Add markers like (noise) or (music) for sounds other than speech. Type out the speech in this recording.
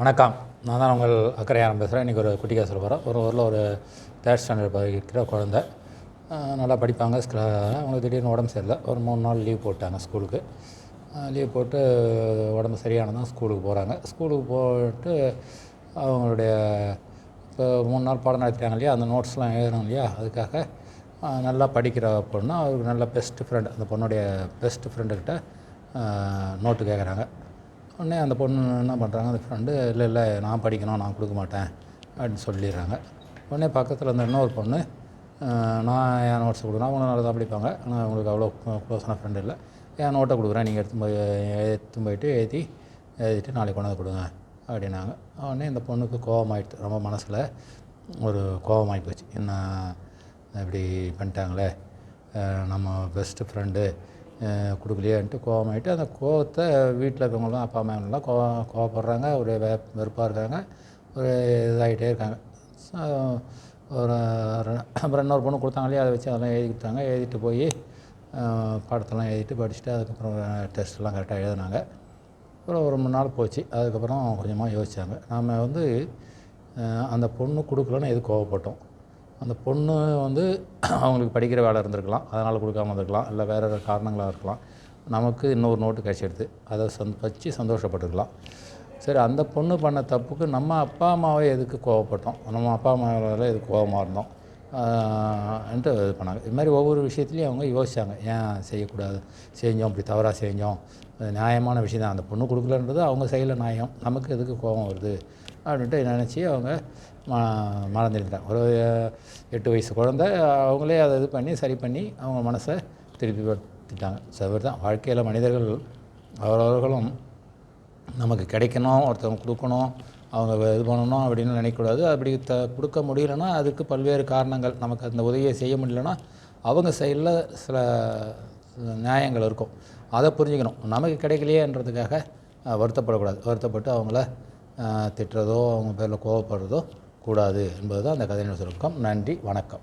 வணக்கம். நான் தான் உங்கள் அக்கறையாரம் பேசுகிறேன் இன்றைக்கி ஒரு குட்டி கதை சொல்ல போகிறேன் ஒரு ஊரில் ஒரு தேர்ட் ஸ்டாண்டர்ட் படிக்கிற குழந்த. நல்லா படிப்பாங்க. ஸ்கூ- அவங்களுக்கு திடீர்னு உடம்பு சரியில்லை. ஒரு மூணு நாள் லீவ் போட்டாங்க ஸ்கூலுக்கு லீவ் போட்டு உடம்பு சரியானதான் ஸ்கூலுக்கு போகிறாங்க ஸ்கூலுக்கு போட்டு அவங்களுடைய இப்போ மூணு நாள் பாடம் நடத்துகிறாங்க இல்லையா? அந்த நோட்ஸ்லாம் எழுதுறாங்க இல்லையா? அதுக்காக நல்லா படிக்கிற பொண்ணு. அவருக்கு நல்ல பெஸ்ட் ஃப்ரெண்ட் அந்த பொண்ணுடைய பெஸ்ட் ஃப்ரெண்டுக்கிட்ட நோட்டு கேட்குறாங்க உடனே அந்த பொண்ணு என்ன பண்ணுறாங்க அந்த ஃப்ரெண்டு இல்லை இல்லை நான் படிக்கணும் நான் கொடுக்க மாட்டேன் அப்படின்னு சொல்லிடுறாங்க. உடனே பக்கத்தில் இருந்த இன்னொரு பொண்ணு நான் என் நோட்ஸ் கொடுக்குறேன் அவங்க நல்லா தான் படிப்பாங்க. ஆனால் அவங்களுக்கு அவ்வளோ க்ளோஸான ஃப்ரெண்டு இல்லை. என் நோட்டை கொடுக்குறேன்? நீங்கள் எடுத்து போய் எடுத்து போயிட்டு எழுதி எழுதிட்டு நாளைக்கு கொண்டு வந்து கொடுங்க அப்படின்னாங்க. உடனே இந்த பொண்ணுக்கு கோபமாயிடுச்சு ரொம்ப மனசில் ஒரு கோபமாகி போச்சு. என்ன இப்படி பண்ணிட்டாங்களே? நம்ம பெஸ்ட்டு ஃப்ரெண்டு கொடுக்கலையேன்ட்டு கோவமாயிட்டு அந்த கோவத்தை வீட்டில் இருக்கவங்களாம் அப்பா அம்மா எல்லாம் கோவ கோவப்படுறாங்க ஒரு வெ வெறுப்பாக இருக்காங்க ஒரு இதாகிட்டே இருக்காங்க. ஒரு அப்புறம் இன்னொரு பொண்ணு கொடுத்தாங்களே அதை வச்சு அதெல்லாம் எழுதிக்கிட்டாங்க எழுதிட்டு போய் பாடத்தெல்லாம் எழுதிட்டு படிச்சுட்டு அதுக்கப்புறம் டெஸ்ட்லாம் கரெக்டாக எழுதினாங்க. அப்புறம் ஒரு மூணு நாள் போச்சு. அதுக்கப்புறம் கொஞ்சமாக யோசித்தாங்க நாம் வந்து அந்த பொண்ணு கொடுக்கலன்னு எது கோவப்பட்டோம். அந்த பொண்ணு வந்து (clears throat) அவங்களுக்கு படிக்கிற வேலை இருந்திருக்கலாம். அதனால் கொடுக்காம இருந்திருக்கலாம். இல்லை வேறு வேறு காரணங்களாக இருக்கலாம். நமக்கு இன்னொரு நோட்டு கிடச்சிடுது அதை சந் வச்சு சந்தோஷப்பட்டுக்கலாம். சரி அந்த பொண்ணு பண்ண தப்புக்கு நம்ம அப்பா அம்மாவை எதுக்கு கோவப்பட்டோம்? நம்ம அப்பா அம்மாவில் எதுக்கு கோபமாக இருந்தோம்? என்று இது பண்ணாங்க. இது மாதிரி ஒவ்வொரு விஷயத்துலையும் அவங்க யோசித்தாங்க ஏன் செய்யக்கூடாது? செஞ்சோம் இப்படி தவறாக செஞ்சோம். நியாயமான விஷயம் தான். அந்த பொண்ணு கொடுக்கலன்றது அவங்க செய்யல நியாயம். நமக்கு எதுக்கு கோபம் வருது? அப்படின்ட்டு நினச்சி அவங்க ம மறந்துட்டாங்க. ஒரு எட்டு வயசு குழந்த அவங்களே அதை இது பண்ணி சரி பண்ணி அவங்க மனசை திருப்பி படுத்திட்டாங்க சரி தான். வாழ்க்கையில் மனிதர்கள் அவரவர்களும் நமக்கு கிடைக்கணும் ஒருத்தவங்க கொடுக்கணும் அவங்க இது பண்ணணும் அப்படின்னு நினைக்கக்கூடாது. அப்படி த கொடுக்க முடியலன்னா அதுக்கு பல்வேறு காரணங்கள். நமக்கு அந்த உதவியை செய்ய முடியலன்னா அவங்க சைடில் சில நியாயங்கள் இருக்கும். அதை புரிஞ்சுக்கணும். நமக்கு கிடைக்கலையேன்றதுக்காக வருத்தப்படக்கூடாது. வருத்தப்பட்டு அவங்கள திட்டுறதோ அவங்க பேரில் கோவப்படுறதோ கூடாது என்பது தான் அந்த கதையினுடைய சுருக்கம் நன்றி. வணக்கம்.